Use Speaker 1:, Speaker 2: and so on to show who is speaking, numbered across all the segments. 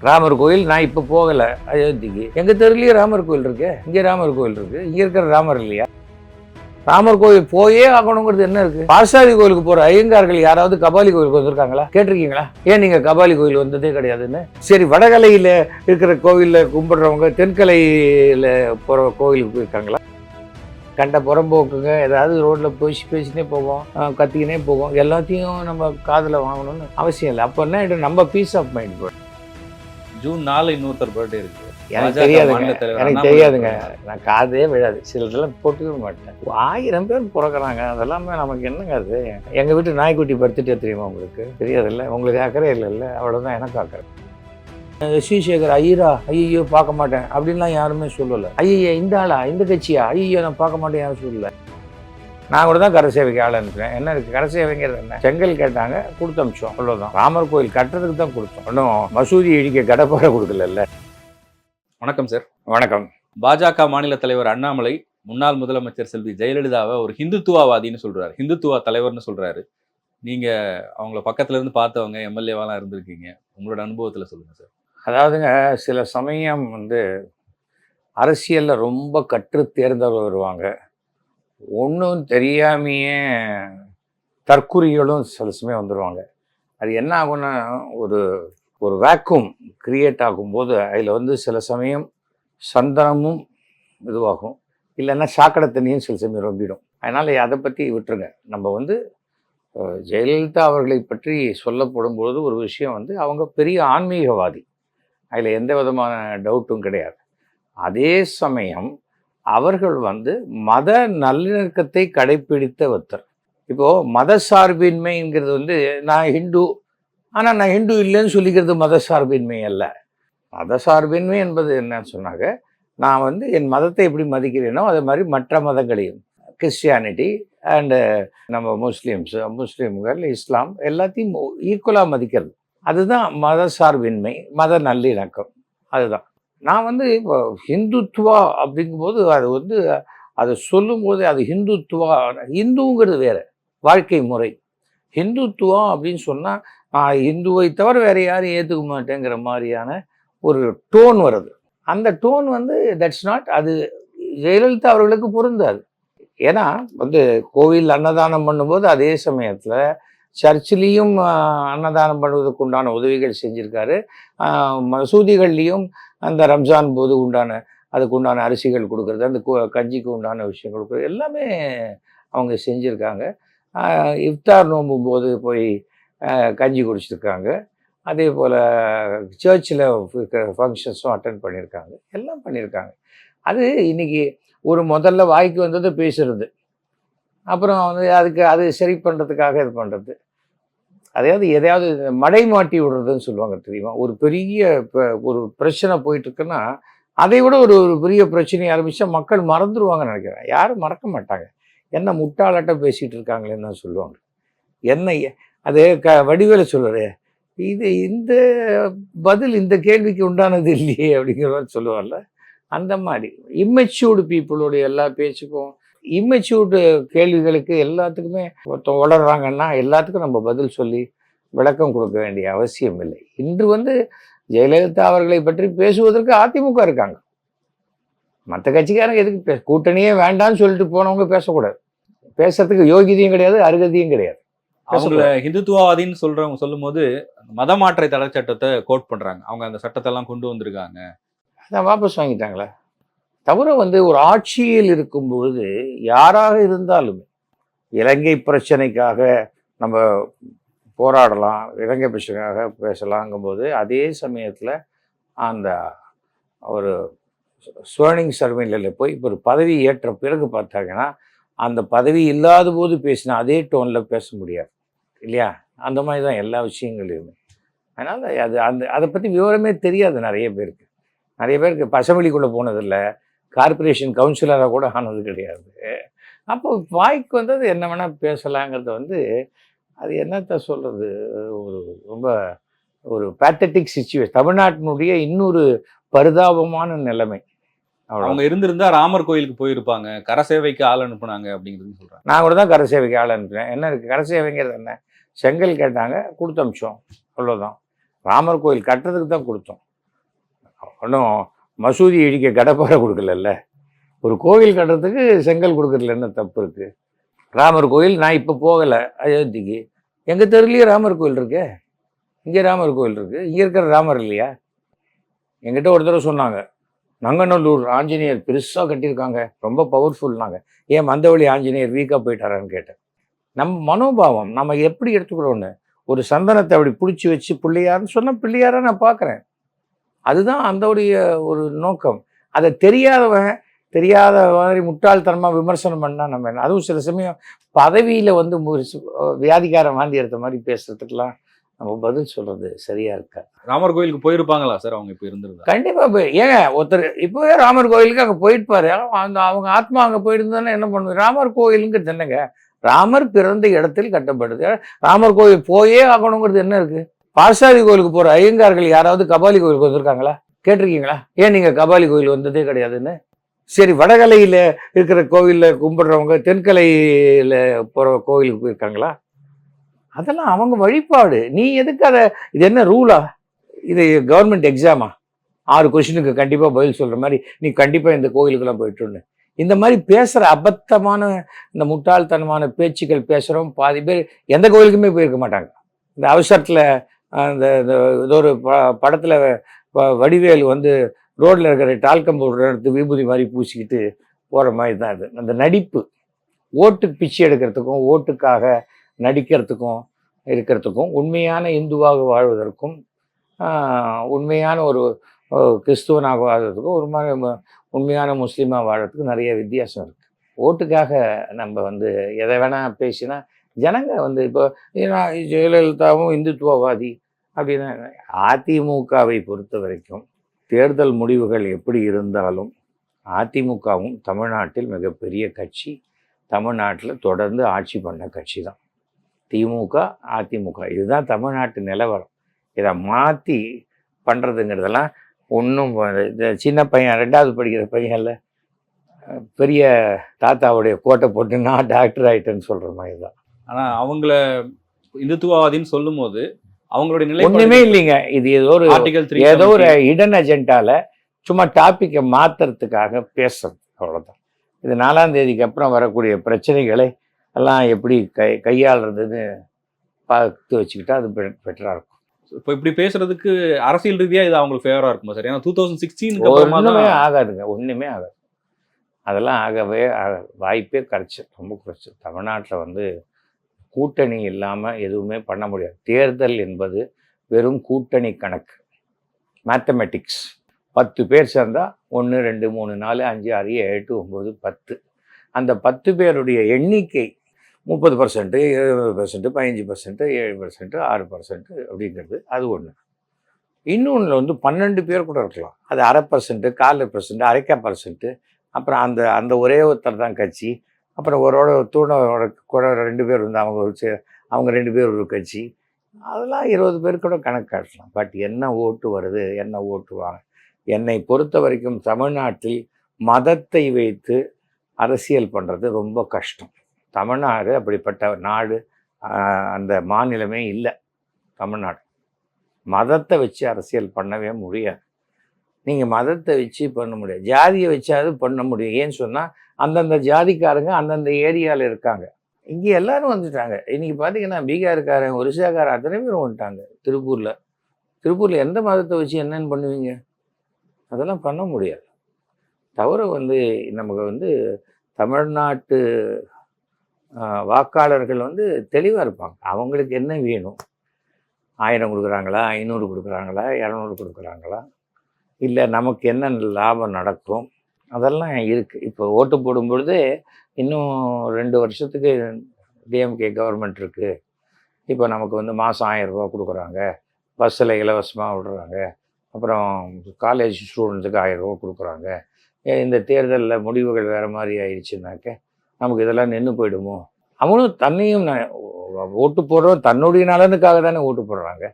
Speaker 1: ராமர் கோயில் நான் இப்போ போகலை. அயோத்திக்கு. எங்கள் தெருலேயே ராமர் கோயில் இருக்கு? இங்கே ராமர் கோயில் இருக்கு. இங்கே இருக்கிற ராமர் இல்லையா? ராமர் கோயில் போயே ஆகணுங்கிறது என்ன இருக்கு? பாசாதி கோயிலுக்கு போற ஐயங்கார்கள் யாராவது கபாலி கோயிலுக்கு வந்திருக்காங்களா? கேட்டிருக்கீங்களா? ஏன் நீங்க கபாலி கோயில் வந்ததே கிடையாதுன்னு? சரி வடகலையில இருக்கிற கோவில்ல கும்பிடுறவங்க தென்கலையில போற கோவிலுக்கு போயிருக்காங்களா? கண்ட புறம்போக்குங்க. ஏதாவது ரோட்ல பேசி பேசினே போவோம். அஹ் கத்திக்கினே போவோம். எல்லாத்தையும் நம்ம காதில் வாங்கணும்னு அவசியம் இல்லை. அப்போ என்ன நம்ம பீஸ் ஆஃப் மைண்ட் போயிடும்.
Speaker 2: ஜூன் நாலு இன்னொருத்தர் பர்த்டே இருக்கு.
Speaker 1: எனக்கு தெரியாதுங்க. எனக்கு தெரியாதுங்க. நான் காதே விழாது. சிலதெல்லாம் போட்டுக்கவே மாட்டேன். ஆயிரம் பேர் பிறக்கிறாங்க. அதெல்லாமே நமக்கு என்னங்க அது? எங்க வீட்டு நாய்க்குட்டி படுத்துட்டே தெரியுமா உங்களுக்கு? தெரியாதுல்ல? உங்களுக்கு அக்கறை இல்லைல்ல? அவ்வளவுதான் எனக்கு அக்கறை. ஸ்ரீசேகர் ஐயரா ஐயோ பார்க்க மாட்டேன். அப்படின்லாம் யாருமே சொல்லலை. ஐயா இந்த ஆளா? இந்த கட்சியா? ஐயோ நான் பார்க்க மாட்டேன் யாரும் சொல்லல. நான் கூட தான் கரை சேவைக்கு ஆள் என்ன இருக்கு? கரை சேவைங்கிறது என்ன? செங்கல் கேட்டாங்க கொடுத்து அமிச்சோம். அவ்வளோதான் ராமர் கோயில் கட்டுறதுக்கு தான் கொடுத்தோம். ஒன்றும் மசூதி இடிக்க கடப்பாறை கொடுக்கல
Speaker 2: வணக்கம் சார்.
Speaker 1: வணக்கம்.
Speaker 2: பாஜக மாநில தலைவர் அண்ணாமலை முன்னாள் முதலமைச்சர் செல்வி ஜெயலலிதாவை ஒரு ஹிந்துத்துவவாதின்னு சொல்றாரு. ஹிந்துத்துவா தலைவர்னு சொல்றாரு. நீங்க அவங்கள பக்கத்துல இருந்து பார்த்தவங்க எம்எல்ஏவாலாம் இருந்திருக்கீங்க. உங்களோட அனுபவத்துல சொல்லுங்க சார்.
Speaker 1: அதாவதுங்க சில சமயம் வந்து அரசியலில் ரொம்ப கற்று தேர்ந்தவர் வருவாங்க. ஒன்றும் தெரியாமையே தற்குறிகளும் சில சமயம் வந்துடுவாங்க அது என்ன ஆகும்னா ஒரு ஒரு வேக்கும் கிரியேட் ஆகும்போது அதில் வந்து சில சமயம் சந்தனமும் இதுவாகும். இல்லைன்னா சாக்கடை தண்ணியும் சில சமயம் ரொம்பிடும். அதனால் அதை பற்றி விட்டுருங்க. நம்ம வந்து ஜெயலலிதா அவர்களை பற்றி சொல்லப்படும் பொழுது ஒரு விஷயம் வந்து அவங்க பெரிய ஆன்மீகவாதி. அதில் எந்த விதமான டவுட்டும் கிடையாது. அதே சமயம் அவர்கள் வந்து மத நல்லிணக்கத்தை கடைப்பிடித்த ஒருத்தர். இப்போது மத சார்பின்மைங்கிறது வந்து நான் ஹிந்து ஆனால் நான் ஹிந்து இல்லைன்னு சொல்லிக்கிறது மத சார்பின்மை அல்ல. மத சார்பின்மை என்பது என்னன்னு சொன்னாங்க நான் வந்து என் மதத்தை எப்படி மதிக்கிறேனோ அதே மாதிரி மற்ற மதங்களையும் கிறிஸ்டியானிட்டி அண்டு நம்ம முஸ்லீம்ஸ் முஸ்லீம்கள் இஸ்லாம் எல்லாத்தையும் ஈக்குவலாக மதிக்கிறது. அதுதான் மத சார்பின்மை மத நல்லிணக்கம். அதுதான். நான் வந்து இப்போ ஹிந்துத்துவா அப்படிங்கும்போது அது வந்து அதை சொல்லும்போது அது ஹிந்துத்துவா இந்துங்கிறது வேறு வாழ்க்கை முறை. ஹிந்துத்துவம் அப்படின்னு சொன்னால் நான் இந்துவை தவிர வேறு யாரும் ஏற்றுக்க மாட்டேங்கிற மாதிரியான ஒரு டோன் வருது. அந்த டோன் வந்து தட்ஸ் நாட் அது ஜெயலலிதா அவர்களுக்கு பொருந்தாது. ஏன்னா வந்து கோவில் அன்னதானம் பண்ணும்போது அதே சமயத்தில் சர்ச்சிலையும் அன்னதானம் பண்ணுவதற்கு உண்டான உதவிகள் செஞ்சுருக்காரு. மசூதிகள்லேயும் அந்த ரம்ஜான் போது உண்டான அதுக்கு உண்டான அரிசிகள் கொடுக்குறது அந்த கஞ்சிக்கு உண்டான விஷயம் கொடுக்குறது எல்லாமே அவங்க செஞ்சுருக்காங்க. இஃப்தார் நோம்பும் போது போய் கஞ்சி குடிச்சிருக்காங்க. அதே போல் சர்ச்சில் ஃபங்க்ஷன்ஸும் அட்டன் பண்ணியிருக்காங்க எல்லாம் பண்ணியிருக்காங்க அது இன்னைக்கு ஒரு முதல்ல வாய்க்கு வந்தது பேசுறது. அப்புறம் வந்து அதுக்கு அது சரி பண்ணுறதுக்காக இது பண்ணுறது அதாவது எதையாவது மடை மாட்டி விடுறதுன்னு சொல்லுவாங்க தெரியுமா? ஒரு பெரிய ஒரு பிரச்சனை போயிட்டு இருக்குன்னா அதை விட ஒரு ஒரு பெரிய பிரச்சனையை ஆரம்பித்தா மக்கள் மறந்துடுவாங்கன்னு நினைக்கிறேன். யாரும் மறக்க மாட்டாங்க. என்ன முட்டாளாட்டம் பேசிகிட்டு இருக்காங்களேன்னு தான் சொல்லுவாங்க. என்ன அது க வடிவேல சொல்லுவாரு இது இந்த பதில் இந்த கேள்விக்கு உண்டானது இல்லையே அப்படிங்கிற மாதிரி சொல்லுவார்ல. அந்த மாதிரி. இம்மெச்சூர்டு பீப்புளுடைய எல்லா பேச்சுக்கும் இம்மெச்சூர்டு கேள்விகளுக்கு எல்லாத்துக்குமே ஒருத்தன் உளறாங்கன்னா எல்லாத்துக்கும் நம்ம பதில் சொல்லி விளக்கம் கொடுக்க வேண்டிய அவசியம் இல்லை. இன்று வந்து ஜெயலலிதா அவர்களை பற்றி பேசுவதற்கு அதிமுக இருக்காங்க. மற்ற கட்சிக்காரங்க எதுக்கு பே கூட்டணியே வேண்டாம்னு சொல்லிட்டு போனவங்க பேசக்கூடாது. பேசுறதுக்கு யோகியதையும் கிடையாது அருகதையும் கிடையாது.
Speaker 2: அவங்கள ஹிந்துத்துவவாதின்னு சொல்றவங்க சொல்லும்போது மத மாற்றை தடை சட்டத்தை கோட் பண்றாங்க. அவங்க அந்த சட்டத்தை எல்லாம் கொண்டு வந்திருக்காங்க.
Speaker 1: அதான் வாபஸ் வாங்கிட்டாங்களே. தவிர வந்து ஒரு ஆட்சியில் இருக்கும் பொழுது யாராக இருந்தாலுமே இலங்கை பிரச்சனைக்காக நம்ம போராடலாம் இலங்கை பிரச்சனைக்காக பேசலாங்கும்போது அதே சமயத்தில் அந்த ஒரு ஸ்வர்னிங் சர்வேலில் போய் இப்போ ஒரு பதவி ஏற்ற பிறகு பார்த்தாங்கன்னா அந்த பதவி இல்லாத போது பேசினா அதே டோனில் பேச முடியாது. இல்லையா? அந்த மாதிரி தான் எல்லா விஷயங்களையுமே அதனால் அது அந்த அதை பற்றி விவரமே தெரியாது நிறைய பேருக்கு. நிறைய பேருக்கு பசவெளிக்குள்ளே போனதில்லை. கார்ப்பரேஷன் கவுன்சிலராக கூட ஆனது கிடையாது. அப்போ வாய்க்கு வந்தது என்ன வேணால் பேசலாங்கிறது வந்து அது என்னத்த சொல்கிறது ஒரு ரொம்ப ஒரு பேத்தட்டிக் சுச்சுவேஷன் தமிழ்நாட்டினுடைய இன்னொரு பரிதாபமான நிலைமை.
Speaker 2: அவங்க இருந்திருந்தா ராமர் கோயிலுக்கு போயிருப்பாங்க. கர சேவைக்கு ஆள் அனுப்புனாங்க அப்படிங்கிறது சொல்றாங்க.
Speaker 1: நான் கூட தான் கரை சேவைக்கு ஆள் அனுப்புனேன். என்ன இருக்குது கரை சேவைங்கிறது என்ன? செங்கல் கேட்டாங்க கொடுத்து அமிச்சோம். அவ்வளோதான் ராமர் கோயில் கட்டுறதுக்கு தான் கொடுத்தோம். ஒன்றும் மசூதி இடிக்க கடப்பாறை கொடுக்கலல்ல. ஒரு கோவில் கட்டுறதுக்கு செங்கல் கொடுக்கறதுல என்ன தப்பு இருக்குது ராமர் கோயில் நான் இப்போ போகலை அயோத்திக்கு. எங்கள் தெருலேயே ராமர் கோயில் இருக்கு. இங்கே ராமர் கோயில் இருக்குது இங்கே இருக்கிற ராமர் இல்லையா? எங்கிட்ட ஒரு தடவை சொன்னாங்க. நங்கநல்லூர் ஆஞ்சநேயர் பெருசாக கட்டியிருக்காங்க. ரொம்ப பவர்ஃபுல்னாங்க ஏன் மந்தவழி ஆஞ்சநேயர் வீக்காக போயிட்டாரான்னு கேட்டேன். நம்ம மனோபாவம் நம்ம எப்படி எடுத்துக்கிறோன்னு ஒரு சந்தனத்தை அப்படி பிடிச்சி வச்சு பிள்ளையார்னு சொன்னால் பிள்ளையாராக நான் பார்க்குறேன் அதுதான் அந்தோடைய ஒரு நோக்கம். அதை தெரியாதவன் தெரியாத மாதிரி முட்டாள்தனமாக விமர்சனம் பண்ணால் நம்ம என்ன? அதுவும் சில சமயம் பதவியில் வந்து மு- வியாதிக்காரன் வாந்தி எடுத்த மாதிரி பேசுறதுக்கெல்லாம் நம்ம பதில் சொல்கிறது சரியா இருக்கா?
Speaker 2: ராமர் கோயிலுக்கு போயிருப்பாங்களா சார் அவங்க இப்போ இருந்திருந்தா?
Speaker 1: கண்டிப்பா போய் ஏங்க ஒருத்தர் இப்போவே ராமர் கோயிலுக்கு அங்கே போயிட்டுப்பாரு அந்த அவங்க ஆத்மா அங்கே போயிருந்தானே என்ன பண்ணுவாங்க ராமர் கோயிலுங்கிறது என்னங்க? ராமர் பிறந்த இடத்தில் கட்டப்படுது. ராமர் கோயில் போயே ஆகணுங்கிறது என்ன இருக்கு? பாசாதி கோயிலுக்கு போற ஐயங்கார்கள் யாராவது கபாலி கோயிலுக்கு வந்திருக்காங்களா? கேட்டிருக்கீங்களா? ஏன் நீங்க கபாலி கோயில் வந்ததே கிடையாதுன்னு? சரி வடகலையில இருக்கிற கோவில்ல கும்பிடுறவங்க தென்கலையில போற கோவிலுக்கு போயிருக்காங்களா? அதெல்லாம் அவங்க வழிபாடு. நீ எதுக்கு அதை இது என்ன ரூலா இது கவர்மெண்ட் எக்ஸாமா ஆறு கொஷினுக்கு கண்டிப்பாக பதில் சொல்கிற மாதிரி நீ கண்டிப்பாக இந்த கோயிலுக்கெல்லாம் போயிட்டுன்னு. இந்த மாதிரி பேசுகிற அபத்தமான இந்த முட்டாள்தனமான பேச்சுக்கள் பேசுகிறோம் பாதி பேர் எந்த கோயிலுக்குமே போயிருக்க மாட்டாங்க. இந்த அவசரத்தில் அந்த இந்த ஏதோ ஒரு ப படத்தில் வடிவேல் வந்து ரோட்டில் இருக்கிற டால்கம் பவுடர் எடுத்து விபூதி மாதிரி பூசிக்கிட்டு போகிற மாதிரி தான் இது அந்த நடிப்பு ஓட்டு பிச்சை எடுக்கிறதுக்கும் ஓட்டுக்காக நடிக்கிறதுக்கும் இருக்கிறதுக்கும் உண்மையான இந்துவாக வாழ்வதற்கும் உண்மையான ஒரு கிறிஸ்துவனாக வாழ்வதற்கும் ஒரு மாதிரி உண்மையான முஸ்லீமாக வாழறதுக்கு நிறைய வித்தியாசம் இருக்குது ஓட்டுக்காக நம்ம வந்து எதை வேணால் பேசினா ஜனங்க வந்து இப்போ ஏன்னா ஜெயலலிதாவும் இந்துத்துவவாதி அப்படின்னா அதிமுகவை பொறுத்த வரைக்கும் தேர்தல் முடிவுகள் எப்படி இருந்தாலும் அதிமுகவும் தமிழ்நாட்டில் மிகப்பெரிய கட்சி தமிழ்நாட்டில் தொடர்ந்து ஆட்சி பண்ண கட்சி தான். திமுக அதிமுக. இதுதான் தமிழ்நாட்டு நிலவரம். இதை மாற்றி பண்ணுறதுங்கிறதெல்லாம் ஒன்றும் இந்த சின்ன பையன் ரெண்டாவது படிக்கிற பையன்ல பெரிய தாத்தாவுடைய கோட்டை போட்டு நான் டாக்டர் ஆயிட்டேன்னு சொல்கிற மாதிரி தான்.
Speaker 2: ஆனா அவங்கள இந்துத்துவவாதின்னு சொல்லும் போது அவங்களுடைய
Speaker 1: ஒன்றுமே
Speaker 2: நிலை
Speaker 1: இல்லைங்க. இது ஏதோ ஒரு
Speaker 2: ஆர்டிகல் த்ரீ
Speaker 1: ஏதோ ஒரு இடன் அஜெண்டால சும்மா டாப்பிக்கை மாத்துறதுக்காக பேசுறது அவ்வளோதான் இது நாலாம் தேதிக்கு அப்புறம் வரக்கூடிய பிரச்சனைகளை எல்லாம் எப்படி கை கையாளுறதுன்னு பார்த்து வச்சுக்கிட்டா அது பெட்டராக இருக்கும்.
Speaker 2: இப்போ இப்படி பேசுறதுக்கு அரசியல் ரீதியா இது அவங்களுக்கு ஃபேவரா இருக்குமா சார்? ஏன்னா டூ தௌசண்ட் சிக்ஸ்டீனுக்கு
Speaker 1: ஒன்றுமே ஆகாதுங்க. ஒன்றுமே ஆகாது. அதெல்லாம் ஆகவே ஆகாது. வாய்ப்பே குறைச்சி ரொம்ப குறைச்சி. தமிழ்நாட்டில் வந்து கூட்டணி இல்லாமல் எதுவுமே பண்ண முடியாது. தேர்தல் என்பது வெறும் கூட்டணி கணக்கு. மேத்தமெட்டிக்ஸ் பத்து பேர் சேர்ந்தால் ஒன்று ரெண்டு மூணு நாலு அஞ்சு ஆறு எட்டு ஒம்பது பத்து. அந்த பத்து பேருடைய எண்ணிக்கை முப்பது பர்சன்ட்டு இருபது பர்சன்ட்டு பதினஞ்சு பர்சன்ட்டு ஏழு பர்சன்ட்டு ஆறு பர்சன்ட்டு அப்படிங்கிறது. அது ஒன்று இன்னொன்று வந்து பன்னெண்டு பேர் கூட இருக்கலாம். அது அரை பர்சன்ட்டு கால் பர்சன்ட்டு அரைக்கா பர்சன்ட்டு அப்புறம் அந்த அந்த ஒரே ஒருத்தர் தான் கட்சி. அப்புறம் ஒரோட தூணோட கூட ரெண்டு பேர் வந்து அவங்க ஒரு அவங்க ரெண்டு பேர் ஒரு கட்சி. அதெல்லாம் இருபது பேர் கூட கணக்கு காட்டலாம். பட் என்ன ஓட்டு வருது என்ன ஓட்டுவாங்க என்னை பொறுத்த வரைக்கும் தமிழ்நாட்டில் மதத்தை வைத்து அரசியல் பண்ணுறது ரொம்ப கஷ்டம். தமிழ்நாடு அப்படிப்பட்ட நாடு அந்த மாநிலமே இல்லை தமிழ்நாடு. மதத்தை வச்சு அரசியல் பண்ணவே முடியாது. நீங்கள் மதத்தை வச்சு பண்ண முடியாது. ஜாதியை வச்சாவது பண்ண முடியும். ஏன்னு சொன்னால் அந்தந்த ஜாதிக்காரங்க அந்தந்த ஏரியாவில் இருக்காங்க. இங்கே எல்லாரும் வந்துட்டாங்க. இன்றைக்கி பார்த்தீங்கன்னா பீகார்காரன் ஒரிசாக்காரன் அத்தனை பேரும் வந்துட்டாங்க திருப்பூரில். திருப்பூரில் எந்த மதத்தை வச்சு என்னென்னு பண்ணுவீங்க? அதெல்லாம் பண்ண முடியாது. தவிர வந்து நமக்கு வந்து தமிழ்நாட்டு வாக்காளர்கள் வந்து தெளிவாக இருப்பாங்க. அவங்களுக்கு என்ன வேணும்? ஆயிரம் கொடுக்குறாங்களா? ஐநூறு கொடுக்குறாங்களா? இரநூறு கொடுக்குறாங்களா? இல்லை நமக்கு என்ன லாபம் நடக்கும்? அதெல்லாம் இருக்குது இப்போ ஓட்டு போடும் பொழுது இன்னும் ரெண்டு வருஷத்துக்கு டிஎம்கே கவர்மெண்ட் இருக்குது இப்போ நமக்கு வந்து மாதம் ஆயிரம் கொடுக்குறாங்க. பஸ்ஸில் இலவசமாக விடுறாங்க. அப்புறம் காலேஜ் ஸ்டூடெண்ட்ஸுக்கு ஆயிரம் ரூபா கொடுக்குறாங்க. இந்த தேர்தலில் முடிவுகள் வேறு மாதிரி ஆயிடுச்சுனாக்க நமக்கு இதெல்லாம் நின்று போயிடுமோ? அவனும் தன்னையும் ஓட்டு போடுறோம் தன்னுடைய நலனுக்காக தானே ஓட்டு போடுறாங்க.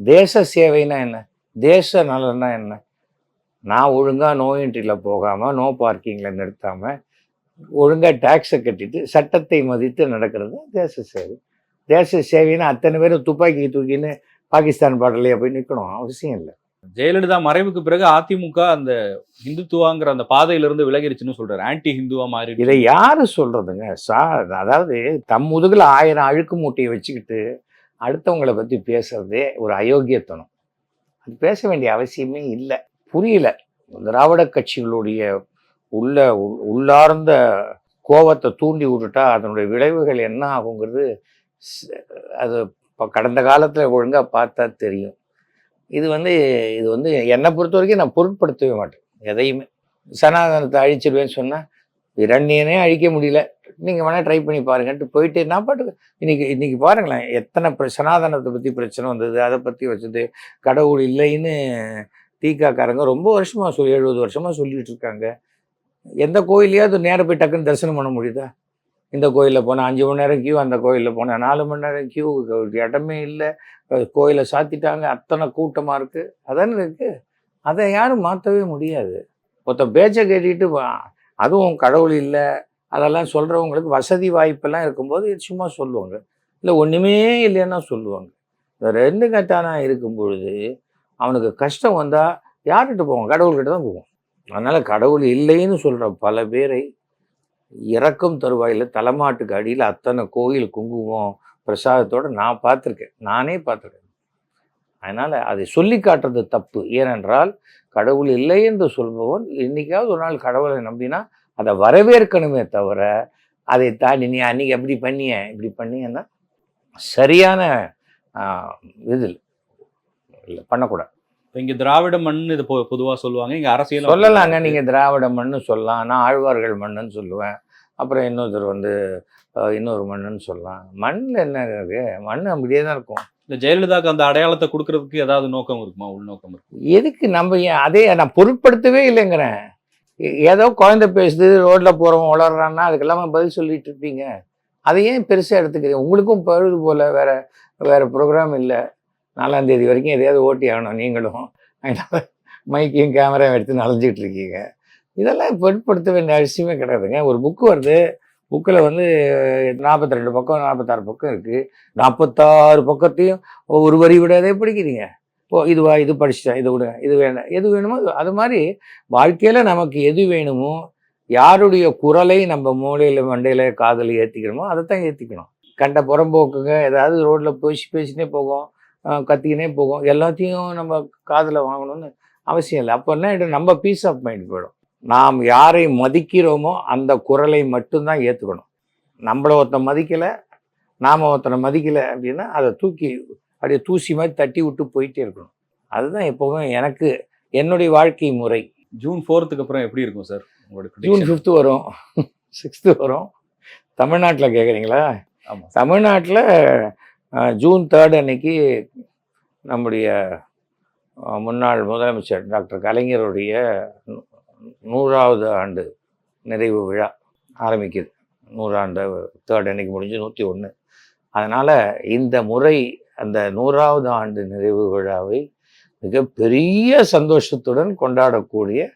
Speaker 1: தேச சேவைனா என்ன? தேச நலன்னா என்ன? நான் ஒழுங்காக நோ என்ட்ரியில் போகாமல் நோ பார்க்கிங்கில் நிறுத்தாமல் ஒழுங்காக டேக்ஸை கட்டிட்டு சட்டத்தை மதித்து நடக்கிறது தான் தேச சேவை. தேச சேவைன்னா அத்தனை பேரும் துப்பாக்கி தூக்கின்னு பாகிஸ்தான் பாடலையே போய் நிற்கணும் அவசியம் இல்லை.
Speaker 2: ஜெயலலிதா மறைவுக்கு பிறகு அதிமுக அந்த இந்துத்துவாங்கிற அந்த பாதையிலிருந்து விலகிருச்சுன்னு சொல்றாரு. ஆன்டி ஹிந்துவா மாறி
Speaker 1: இதை யாரு சொல்றதுங்க? சா அதாவது தம் முதுகுல ஆயிரம் அழுக்கு மூட்டையை வச்சுக்கிட்டு அடுத்தவங்களை பத்தி பேசுறதே ஒரு அயோக்கியத்தனம். அது பேச வேண்டிய அவசியமே இல்லை. புரியல. திராவிட கட்சிகளுடைய உள்ள உள்- உள்ளார்ந்த கோபத்தை தூண்டி விட்டுட்டா அதனுடைய விளைவுகள் என்ன ஆகுங்கிறது அது கடந்த காலத்தில் ஒழுங்காக பார்த்தா தெரியும். இது வந்து இது வந்து என்னை பொறுத்த வரைக்கும் நான் பொருட்படுத்தவே மாட்டேன் எதையுமே. சனாதனத்தை அழிச்சிடுவேன்னு சொன்னால் இரண்டியனே அழிக்க முடியல. நீங்கள் வேணால் ட்ரை பண்ணி பாருங்கன்ட்டு போயிட்டு நான் பாட்டுக்கு இன்னைக்கு இன்றைக்கி பாருங்களேன் எத்தனை பிர- சனாதனத்தை பற்றி பிரச்சனை வந்தது அதை பற்றி வச்சது கடவுள் இல்லைன்னு தீக்காக்காரங்க ரொம்ப வருஷமாக சொல்லி எழுபது வருஷமாக சொல்லிட்டு இருக்காங்க. எந்த கோயிலையாவது நேரம் போய் டக்குன்னு தரிசனம் பண்ண முடியுதா? இந்த கோயிலில் போனால் அஞ்சு மணி நேரம் கியூ அந்த கோயிலில் போனால் நாலு மணி நேரம் கியூ இடமே இல்லை. கோயிலை சாத்திட்டாங்க அத்தனை கூட்டமாக இருக்குது அதானே இருக்குது அதை யாரும் மாற்றவே முடியாது. ஒருத்த பேச்சை கேட்டுட்டு வா- அதுவும் கடவுள் இல்லை அதெல்லாம் சொல்கிறவங்களுக்கு வசதி வாய்ப்பெல்லாம் இருக்கும்போது சும்மா சொல்லுவாங்க. இல்லை ஒன்றுமே இல்லைன்னா சொல்லுவாங்க. இந்த ரெண்டு கட்டானா இருக்கும் பொழுது அவனுக்கு கஷ்டம் வந்தால் யார்கிட்ட போவான் கடவுள்கிட்ட தான் போவான் அதனால் கடவுள் இல்லைன்னு சொல்கிற பல பேரை இறக்கும் தருவாயில் தலைமாட்டுக்கு அடியில் அத்தனை கோயில் குங்குமம் பிரசாதத்தோடு நான் பார்த்துருக்கேன். நானே பார்த்துருக்கேன். அதனால் அதை சொல்லி காட்டுறது தப்பு. ஏனென்றால் கடவுள் இல்லை என்று சொல்பவன் என்றைக்காவது ஒரு நாள் கடவுளை நம்பினா அதை வரவேற்கணுமே தவிர அதை தாண்டி நீ அன்னைக்கு அப்படி பண்ணிய இப்படி பண்ணியன்னா சரியான இது இல்லை. பண்ணக்கூடாது.
Speaker 2: இப்ப இங்க திராவிட மண் இது பொ- பொதுவா சொல்லுவாங்க. இங்க அரசியல்
Speaker 1: சொல்லலாங்க. நீங்கள் திராவிட மண்ணு சொல்லலாம். நான் ஆழ்வார்கள் மண்ணுன்னு சொல்லுவேன். அப்புறம் இன்னொருத்தர் வந்து இன்னொரு மண்ணுன்னு சொல்லலாம். மண்ணில் என்ன இருக்கு மண் அப்படியே தான் இருக்கும்.
Speaker 2: இந்த ஜெயலலிதாக்கு அந்த அடையாளத்தை கொடுக்கறதுக்கு ஏதாவது நோக்கம் இருக்குமா? உள்நோக்கம் இருக்கு.
Speaker 1: எதுக்கு நம்ம ஏன் அதே நான் பொருட்படுத்தவே இல்லைங்கிறேன். ஏதோ குழந்தை பேசுது ரோட்டில் போகிறவன் வளர்றான்னா அதுக்கெல்லாம் பதில் சொல்லிட்டு இருப்பீங்க. அதை ஏன் பெருசாக எடுத்துக்கிறீங்க? உங்களுக்கும் பழுது போல் வேற வேற ப்ரோக்ராம் இல்லை. நாலாம் தேதி வரைக்கும் எதையாவது ஓட்டி ஆகணும் நீங்களும். அதனால மைக்கையும் கேமராவும் எடுத்து நலஞ்சிக்கிட்டு இருக்கீங்க. இதெல்லாம் பொருட்படுத்த வேண்டிய அவசியமே கிடையாதுங்க. ஒரு புக்கு வருது. புக்கில் வந்து நாற்பத்தி ரெண்டு பக்கம் நாற்பத்தாறு பக்கம் இருக்குது நாற்பத்தாறு பக்கத்தையும் ஒரு வரி விடாதே படிக்கிறீங்க. இப்போ இதுவா இது படிச்சுட்டேன் இது விடுங்க இது வேணும். எது வேணுமோ அது- மாதிரி வாழ்க்கையில் நமக்கு எது வேணுமோ யாருடைய குரலை நம்ம மூளையில் மண்டையில் காதில் ஏற்றிக்கிறோமோ அதை தான் ஏற்றிக்கணும் கண்ட புறம்போக்குங்க ஏதாவது ரோட்டில் பேசி பேசினே போகும் கத்திக்கினே போகும் எல்லாத்தையும் நம்ம காதில் வாங்கணும்னு அவசியம் இல்லை. அப்போ என்ன நம்ம பீஸ் ஆஃப் மைண்ட் போயிடும். நாம் யாரை மதிக்கிறோமோ அந்த குரலை மட்டும்தான் ஏற்றுக்கணும் நம்மளை ஒருத்தன் மதிக்கலை நாம் ஒருத்தனை மதிக்கலை அப்படின்னா அதை தூக்கி அப்படியே தூசி மாதிரி தட்டி விட்டு போயிட்டே இருக்கணும். அதுதான் எப்போவுமே எனக்கு என்னுடைய வாழ்க்கை முறை.
Speaker 2: ஜூன் ஃபோர்த்துக்கு அப்புறம் எப்படி இருக்கும் சார் உங்களோட
Speaker 1: ஜூன்? ஃபிஃப்த்து வரும். சிக்ஸ்த்து வரும். தமிழ்நாட்டில் கேட்குறீங்களா
Speaker 2: ஆமா.
Speaker 1: தமிழ்நாட்டில் ஜூன் தேர்ட் அன்னைக்கு நம்முடைய முன்னாள் முதலமைச்சர் டாக்டர் கலைஞருடைய நூறாவது ஆண்டு நிறைவு விழா ஆரம்பிக்குது. நூறாண்டு தேர்ட் அன்னைக்கு முடிஞ்சு நூற்றி ஒன்று அதனால் இந்த முறை அந்த நூறாவது ஆண்டு நிறைவு விழாவை மிகப்பெரிய சந்தோஷத்துடன் கொண்டாடக்கூடிய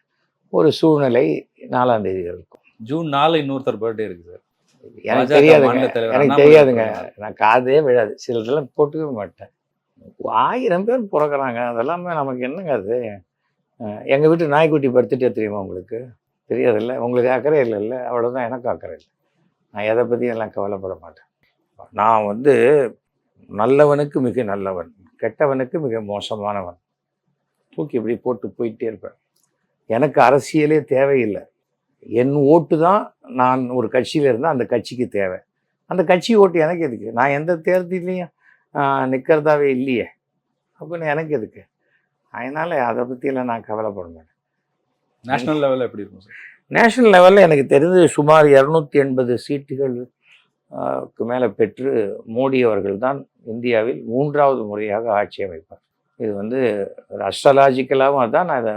Speaker 1: ஒரு சூழ்நிலை நாலாம் தேதி இருக்கும்.
Speaker 2: ஜூன் நாலு இன்னொருத்தர் பர்த்டே இருக்கு சார்.
Speaker 1: எனக்கு தெரியாதுங்க. எனக்கு தெரியாதுங்க. நான் காதே விழாது. சிலதெல்லாம் போட்டுக்கவே மாட்டேன். ஆயிரம் பேர் பிறக்கறாங்க. அதெல்லாமே நமக்கு என்னங்க அது? அஹ் எங்க வீட்டு நாய்க்குட்டி படுத்துட்டே தெரியுமா உங்களுக்கு? தெரியாதுல்ல? உங்களுக்கு அக்கறை இல்லைல்ல? அவ்வளவுதான். எனக்கு அக்கறை இல்லை. நான் எதை பற்றியும் எல்லாம் கவலைப்பட மாட்டேன். நான் வந்து நல்லவனுக்கு மிக நல்லவன் கெட்டவனுக்கு மிக மோசமானவன். தூக்கி இப்படி போட்டு போயிட்டே இருப்பேன். எனக்கு அரசியலே தேவையில்லை. என் ஓட்டு தான் நான் ஒரு கட்சியில் இருந்தால் அந்த கட்சிக்கு தேவை. அந்த கட்சி ஓட்டு எனக்கு எதுக்கு? நான் எந்த தேர்தலையும் நிற்கிறதாவே இல்லையே. அப்படின்னு எனக்கு எதுக்கு? அதனால் அதை பற்றியெல்லாம் நான் கவலைப்பட மாட்டேன்.
Speaker 2: நேஷனல் லெவல்ல எப்படி இருக்கும் சார்
Speaker 1: நேஷனல் லெவலில் எனக்கு தெரிஞ்சு சுமார் இரநூத்தி எண்பது சீட்டுகள் மேலே பெற்று மோடி அவர்கள் தான் இந்தியாவில் மூன்றாவது முறையாக ஆட்சி அமைப்பார். இது வந்து அஸ்ட்ராலாஜிக்கலாகவும் அதான் நான் இதை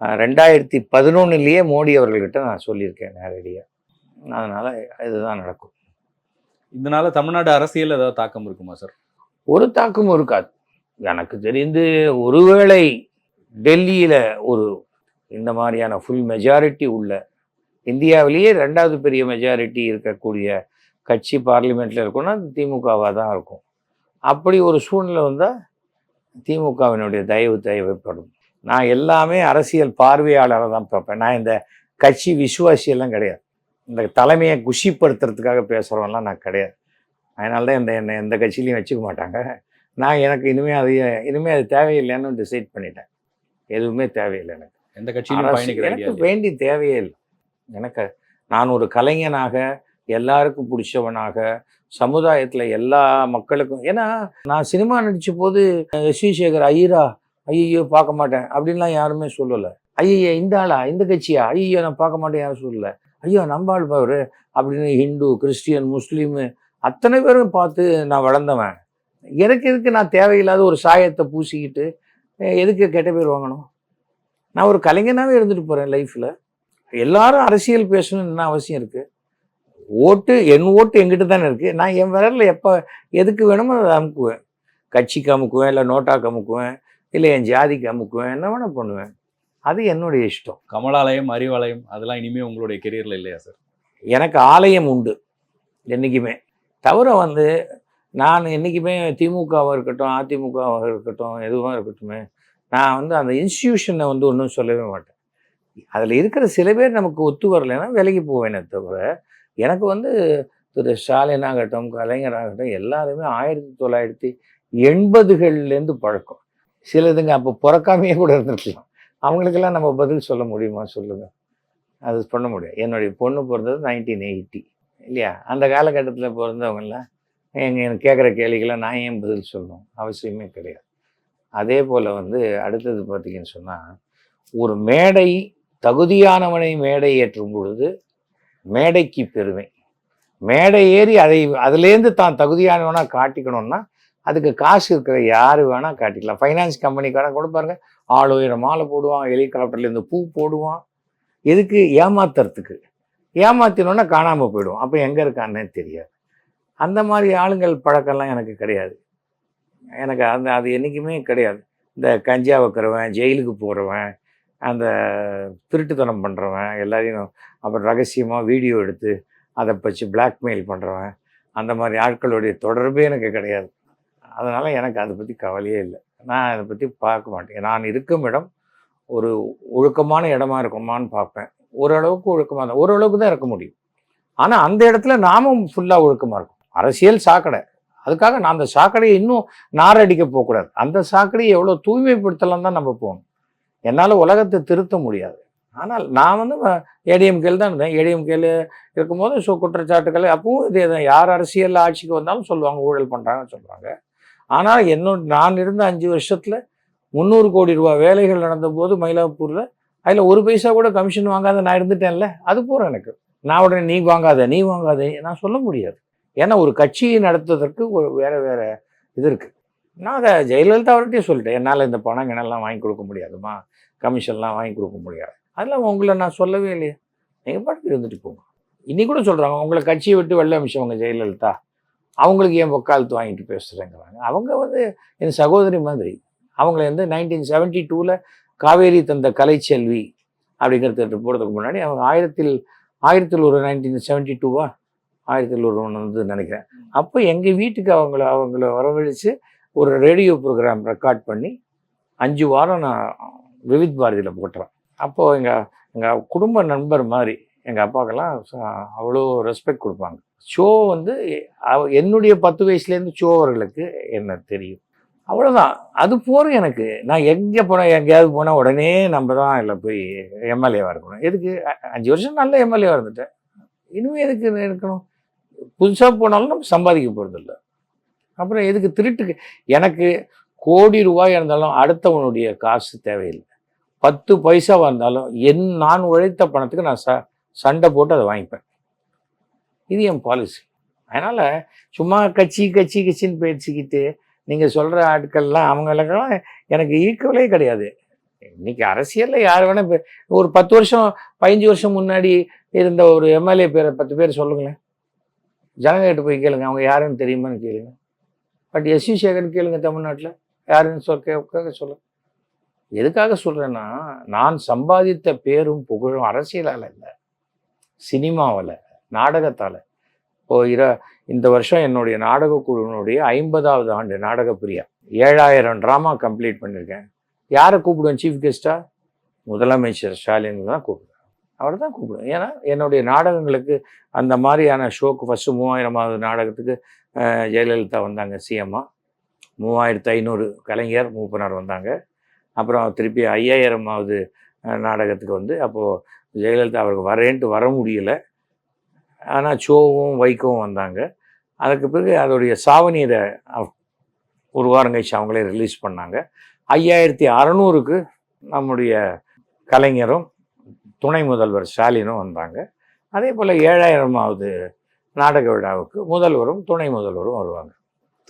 Speaker 1: ஆஹ், ரெண்டாயிரத்தி பதினொன்னுலேயே மோடி அவர்கள்கிட்ட நான் சொல்லியிருக்கேன் நேரடியாக அதனால் இதுதான் நடக்கும்.
Speaker 2: இதனால தமிழ்நாடு அரசியல் ஏதாவது தாக்கம் இருக்குமா சார்?
Speaker 1: ஒரு தாக்கமும் இருக்காது. எனக்கு தெரிந்து ஒருவேளை டெல்லியில் ஒரு இந்த மாதிரியான ஃபுல் மெஜாரிட்டி உள்ள இந்தியாவிலேயே ரெண்டாவது பெரிய மெஜாரிட்டி இருக்கக்கூடிய கட்சி பார்லிமெண்ட்டில் இருக்கும்னா அது திமுகவாக தான் இருக்கும். அப்படி ஒரு சூழ்நிலை வந்தால் திமுகவினுடைய தயவு தேவைப்படும். நான் எல்லாமே அரசியல் பார்வையாளரை தான் பார்ப்பேன். நான் இந்த கட்சி விசுவாசியெல்லாம் கிடையாது. இந்த தலைமையை குஷிப்படுத்துறதுக்காக பேசுகிறவன்லாம் நான் கிடையாது. அதனால தான் இந்த என்னை எந்த கட்சியிலையும் வச்சுக்க மாட்டாங்க. நான் எனக்கு இனிமேல் அது இனிமேல் அது தேவையில்லைன்னு டிசைட் பண்ணிட்டேன். எதுவுமே தேவையில்லை எனக்கு.
Speaker 2: எந்த கட்சியிலும்
Speaker 1: எனக்கு? வேண்டி தேவையே இல்லை. எனக்கு நான் ஒரு கலைஞனாக எல்லாருக்கும் பிடிச்சவனாக சமுதாயத்தில் எல்லா மக்களுக்கும். ஏன்னா நான் சினிமா நடித்த போது எஸ் வி சேகர் ஐயரா ஐயோ பார்க்க மாட்டேன் அப்படின்லாம் யாருமே சொல்லலை. ஐயோ இந்த ஆளா? இந்த கட்சியா? ஐயோ நான் பார்க்க மாட்டேன் யாரும் சொல்லலை. ஐயோ நம்ம ஆள் பாரு அப்படின்னு ஹிந்து கிறிஸ்டியன் முஸ்லீமு அத்தனை பேரும் பார்த்து நான் வளர்ந்தவன். எனக்கு எதுக்கு நான் தேவையில்லாத ஒரு சாயத்தை பூசிக்கிட்டு எதுக்கு கெட்ட பேர் வாங்கணும்? நான் ஒரு கலைஞனாகவே இருந்துட்டு போகிறேன் லைஃப்பில் எல்லாரும் அரசியல் பேசணும்னு என்ன அவசியம் இருக்குது ஓட்டு என் ஓட்டு எங்கிட்ட தானே இருக்குது நான் என் விரலில் எப்போ எதுக்கு வேணுமோ அதை அமுக்குவேன். கட்சிக்கு அமுக்குவேன் இல்லை நோட்டாக்கு அமுக்குவேன் இல்லை என் ஜாதிக்கு அமுக்குவேன் என்ன வேணால் பண்ணுவேன். அது என்னுடைய இஷ்டம்.
Speaker 2: கமலாலயம் அறிவாலயம் அதெல்லாம் இனிமே உங்களுடைய கெரியர்ல இல்லையா சார்
Speaker 1: எனக்கு ஆலயம் உண்டு என்றைக்குமே தவிர வந்து நான் என்றைக்குமே திமுகவாக இருக்கட்டும் அதிமுகவாக இருக்கட்டும் எதுவாக இருக்கட்டுமே நான் வந்து அந்த இன்ஸ்டியூஷனை வந்து ஒன்றும் சொல்லவே மாட்டேன். அதில் இருக்கிற சில பேர் நமக்கு ஒத்து வரலைன்னா விலகி போவேனே தவிர எனக்கு வந்து திரு ஸ்டாலின் ஆகட்டும் கலைஞர் ஆகட்டும் எல்லாருமே ஆயிரத்தி தொள்ளாயிரத்தி எண்பதுகள்லேருந்து பழக்கம். சிலதுங்க அப்போ பிறக்காமையே கூட இருந்திருக்கலாம். அவங்களுக்கெல்லாம் நம்ம பதில் சொல்ல முடியுமா? சொல்லுங்கள் அது பண்ண முடியும் என்னுடைய பொண்ணு பிறந்தது நைன்டீன் எயிட்டி இல்லையா? அந்த காலகட்டத்தில் பிறந்தவங்கெல்லாம் எங்கள் எனக்கு கேட்குற கேள்விக்கெல்லாம் நான் ஏன் பதில் சொல்லணும்? அவசியமே கிடையாது. அதே போல் வந்து அடுத்தது பார்த்தீங்கன்னு சொன்னால் ஒரு மேடை தகுதியானவனை மேடை ஏற்றும் பொழுது மேடைக்கு பெருமை மேடை ஏறி அதை அதுலேருந்து தான் தகுதியானவனாக காட்டிக்கணும்னா அதுக்கு காசு இருக்கிற யார் வேணால் காட்டிக்கலாம். ஃபைனான்ஸ் கம்பெனிக்காரன் கூட பாருங்கள் ஆள் உயர மாலை போடுவான் ஹெலிகாப்டர்லேருந்து பூ போடுவான். எதுக்கு? ஏமாத்துறதுக்கு. ஏமாத்தினோன்னா காணாமல் போயிடும் அப்போ எங்கே இருக்கான்னே தெரியாது. அந்த மாதிரி ஆளுங்கள் பழக்கம்லாம் எனக்கு கிடையாது. எனக்கு அந்த அது என்றைக்குமே கிடையாது. இந்த கஞ்சா வைக்கிறவன் ஜெயிலுக்கு போகிறவன் அந்த திருட்டுத்தனம் பண்ணுறவன் எல்லாரையும் அப்புறம் ரகசியமாக வீடியோ எடுத்து அதை வச்சு பிளாக்மெயில் பண்ணுறவன் அந்த மாதிரி ஆட்களுடைய தொடர்பே எனக்கு கிடையாது. அதனால் எனக்கு அதை பற்றி கவலையே இல்லை. நான் அதை பற்றி பார்க்க மாட்டேன். நான் இருக்கும் இடம் ஒரு ஒழுக்கமான இடமா இருக்குமான்னு பார்ப்பேன். ஓரளவுக்கு ஒழுக்கமாக தான் ஓரளவுக்கு தான் இருக்க முடியும். ஆனால் அந்த இடத்துல நாமும் ஃபுல்லாக ஒழுக்கமாக இருக்கும். அரசியல் சாக்கடை. அதுக்காக நான் அந்த சாக்கடையை இன்னும் நாரடிக்க போகக்கூடாது. அந்த சாக்கடையை எவ்வளோ தூய்மைப்படுத்தலாம் தான் நம்ம போகணும். என்னால் உலகத்தை திருத்த முடியாது. ஆனால் நான் வந்து ஏடிஎம்கேல தான் இருந்தேன். ஏடிஎம்கேல இருக்கும்போது ஸோ குற்றச்சாட்டுகள் அப்பவும் இதே தான். யார் அரசியல் ஆட்சிக்கு வந்தாலும் சொல்லுவாங்க ஊழல் பண்ணுறாங்கன்னு சொல்லுவாங்க. ஆனால் என்னோட நான் இருந்த அஞ்சு வருஷத்தில் முந்நூறு கோடி ரூபா வேலைகள் நடந்தபோது மயிலாப்பூரில் அதில் ஒரு பைசா கூட கமிஷன் வாங்காத நான் இருந்துட்டேன்ல. அது போகிறேன் எனக்கு. நான் உடனே நீ வாங்காத நீ வாங்காத நான் சொல்ல முடியாது. ஏன்னா ஒரு கட்சியை நடத்துவதற்கு ஒரு வேறு வேறு இது இருக்குது நான் அதை ஜெயலலிதா அவர்கிட்டயே சொல்லிட்டேன். என்னால் இந்த பணம் கிணெல்லாம் வாங்கி கொடுக்க முடியாதுமா கமிஷன்லாம் வாங்கி கொடுக்க முடியாது. அதெல்லாம் உங்களை நான் சொல்லவே இல்லையே. நீங்கள் பாட்டுக்கு இருந்துட்டு போங்க. இன்னி கூட சொல்கிறாங்க உங்களை கட்சியை விட்டு வெளில அமிச்சவங்க ஜெயலலிதா அவங்களுக்கு ஏன் வக்காலத்து வாங்கிட்டு பேசுகிறேங்கிறாங்க அவங்க வந்து என் சகோதரி மாதிரி. அவங்கள வந்து நைன்டீன் செவன்ட்டி டூவில் காவேரி தந்த கலைச்செல்வி அப்படிங்கிறது போகிறதுக்கு முன்னாடி அவங்க ஆயிரத்தில் ஆயிரத்தில் ஒரு நைன்டீன் செவன்ட்டி டூவா ஆயிரத்தில் ஒரு ஒன்று வந்து நினைக்கிறேன். அப்போ எங்கள் வீட்டுக்கு அவங்கள அவங்கள வரவழைச்சு ஒரு ரேடியோ ப்ரோக்ராம் ரெக்கார்ட் பண்ணி அஞ்சு வாரம் நான் விவித் பாரதியில் போட்டுறேன் அப்போது எங்கள் எங்கள் குடும்ப நண்பர் மாதிரி எங்கள் அப்பாக்கெல்லாம் அவ்வளோ ரெஸ்பெக்ட் கொடுப்பாங்க. ஷோ வந்து அவ- என்னுடைய பத்து வயசுலேருந்து ஷோ அவர்களுக்கு என்ன தெரியும். அவ்வளோதான். அது போகிற எனக்கு. நான் எங்கே போனேன் எங்கேயாவது போனால் உடனே நம்ம தான் இல்லை போய் எம்எல்ஏவாக இருக்கணும். எதுக்கு? அஞ்சு வருஷம் நல்ல எம்எல்ஏவாக இருந்துட்டேன். இனிமேல் எதுக்கு இருக்கணும்? புதுசாக போனாலும் நம்ம சம்பாதிக்க போகிறதில்ல அப்புறம் எதுக்கு திருட்டுக்கு? எனக்கு கோடி ரூபாய் இருந்தாலும் அடுத்தவனுடைய காசு தேவையில்லை. பத்து பைசாவாக இருந்தாலும் என் நான் உழைத்த பணத்துக்கு நான் ச சண்டை போட்டு அதை வாங்கிப்பேன். இது என் பாலிசி அதனால் சும்மா கட்சி கட்சி கட்சின்னு பேசிக்கிட்டு நீங்கள் சொல்கிற ஆட்கள்லாம் அவங்களுக்கெல்லாம் எனக்கு ஈக்குவலே கிடையாது. இன்னைக்கு அரசியலில் யார் வேணால் இப்போ ஒரு பத்து வருஷம் பதினஞ்சு வருஷம் முன்னாடி இருந்த ஒரு எம்எல்ஏ பேரை பத்து பேர் சொல்லுங்களேன். ஜனங்கிட்ட போய் கேளுங்க அவங்க யாருன்னு தெரியுமான்னு கேளுங்க. பட் எஸ் வி சேகர் கேளுங்க தமிழ்நாட்டில். யாருன்னு சொல் கே- கேட்க எதுக்காக சொல்கிறேன்னா நான் சம்பாதித்த பேரும் புகழும் அரசியலால் இல்லை. சினிமாவில் நாடகத்தால். இப்போ இர இந்த வருஷம் என்னுடைய நாடக குழுவினுடைய ஐம்பதாவது ஆண்டு நாடக பிரியா ஏழாயிரம் ட்ராமா கம்ப்ளீட் பண்ணியிருக்கேன் யாரை கூப்பிடுவேன் சீஃப் கெஸ்ட்டாக முதலமைச்சர் ஸ்டாலின் தான் கூப்பிடுவேன். அவர் தான் கூப்பிடுவேன். ஏன்னா என்னுடைய நாடகங்களுக்கு அந்த மாதிரியான ஷோக்கு ஃபஸ்ட்டு மூவாயிரமாவது நாடகத்துக்கு ஜெயலலிதா வந்தாங்க சிஎம்மா மூவாயிரத்து ஐநூறு கலைஞர் மூப்பனார் வந்தாங்க. அப்புறம் திருப்பி ஐயாயிரமாவது நாடகத்துக்கு வந்து அப்போது ஜெயலலிதா அவருக்கு வரேன்ட்டு வர முடியல. ஆனால் சோவும் வைக்கவும் வந்தாங்க. அதுக்கு பிறகு அதோடைய சாவணியரை ஒரு வாரம் கழிச்சு அவங்களே ரிலீஸ் பண்ணாங்க. ஐயாயிரத்தி அறநூறுக்கு நம்முடைய கலைஞரும் துணை முதல்வர் ஸ்டாலினும் வந்தாங்க. அதே போல் ஏழாயிரமாவது நாடக விழாவுக்கு முதல்வரும் துணை முதல்வரும் வருவாங்க.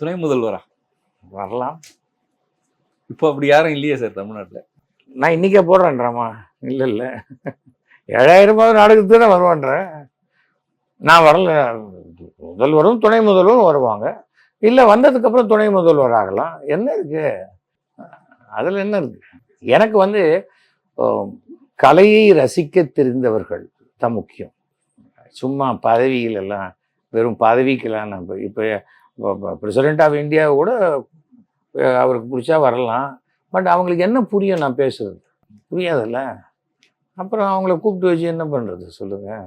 Speaker 2: துணை முதல்வரா?
Speaker 1: வரலாம்.
Speaker 2: இப்போ அப்படி யாரும் இல்லையே சார் தமிழ்நாட்டில்.
Speaker 1: நான் இன்னைக்கே போடுறேன்றாமா இல்லை இல்லை. ஏழாயிரமாவது நாடகத்துக்கு தான் வருவான்றேன் நான் வரல. முதல்வரும் துணை முதல்வரும் வருவாங்க. இல்லை வந்ததுக்கப்புறம் துணை முதல்வர் ஆகலாம். என்ன இருக்குது அதில் என்ன இருக்குது எனக்கு வந்து கலையை ரசிக்க தெரிந்தவர்கள் தான் முக்கியம். சும்மா பதவிகள் எல்லாம் வெறும் பதவிக்கெல்லாம் நம்ம இப்போ பிரசிடென்ட் ஆஃப் இந்தியா கூட அவருக்கு பிடிச்சா வரலாம். பட் அவங்களுக்கு என்ன புரியும் நான் பேசுறது? புரியாதுல்ல? அப்புறம் அவங்கள கூப்பிட்டு வச்சு என்ன பண்ணுறது சொல்லுங்கள்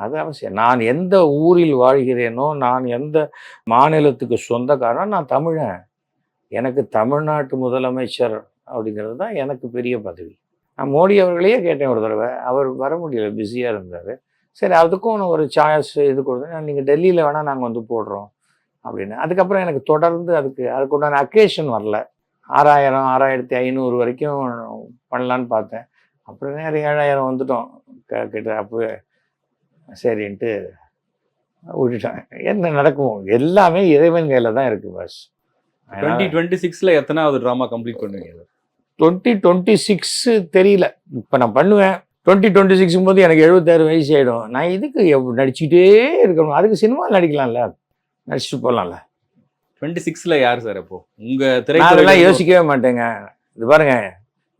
Speaker 1: அது அவசியம். நான் எந்த ஊரில் வாழ்கிறேனோ நான் எந்த மாநிலத்துக்கு சொந்தக்காரனோ நான் தமிழன். எனக்கு தமிழ்நாட்டு முதலமைச்சர் அப்படிங்கிறது தான் எனக்கு பெரிய பதவி. நான் மோடி அவர்களையே கேட்டேன் ஒரு தடவை. அவர் வர முடியல பிஸியாக இருந்தார். சரி அதுக்கும் ஒரு சாய்ஸ் இது கொடுத்தேன். நீங்கள் டெல்லியில் வேணால் நாங்கள் வந்து போடுறோம். அப்படின்னு. அதுக்கப்புறம் எனக்கு தொடர்ந்து அதுக்கு அதுக்குண்டான அக்கேஷன் வரல. ஆறாயிரம் ஆறாயிரத்தி ஐநூறு வரைக்கும் பண்ணலான்னு பார்த்தேன். அப்புறம் நேரம் ஏழாயிரம் வந்துட்டோம். கிட்ட அப்போ சரின்ட்டு விட்டுட்டேன். என்ன நடக்கும்? எல்லாமே இறைவன் கையில் தான் இருக்குது பஸ்
Speaker 2: டுவெண்ட்டி டுவெண்ட்டி சிக்ஸ்ல எத்தனாவது ட்ராமா கம்ப்ளீட் பண்ணுவீங்க
Speaker 1: டுவெண்ட்டி டுவெண்ட்டி சிக்ஸு தெரியல. இப்போ நான் பண்ணுவேன். டுவெண்ட்டி டுவெண்ட்டி சிக்ஸும் போது எனக்கு எழுபத்தாறு வயசு ஆகிடும் நான் இதுக்கு எவ் நடிச்சுக்கிட்டே இருக்கணும்? அதுக்கு சினிமா நடிக்கலாம்ல? நடிச்சுட்டு போகலாம்ல
Speaker 2: டுவெண்ட்டி சிக்ஸ்ல யார் சார் அப்போ? உங்க
Speaker 1: நான்
Speaker 2: திரைத்துறை
Speaker 1: அதெல்லாம் யோசிக்கவே மாட்டேங்க. இது பாருங்க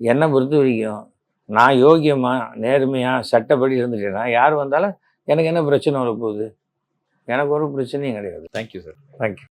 Speaker 1: என்னை பொறுத்த வரைக்கும் நான் யோகியமா நேர்மையா சட்டப்படி இருந்துட்டேன்னா யார் வந்தாலும் எனக்கு என்ன பிரச்சனை வரப்போகுது? எனக்கு ஒரு பிரச்சனையும் கிடையாது.
Speaker 2: Thank you sir
Speaker 1: thank you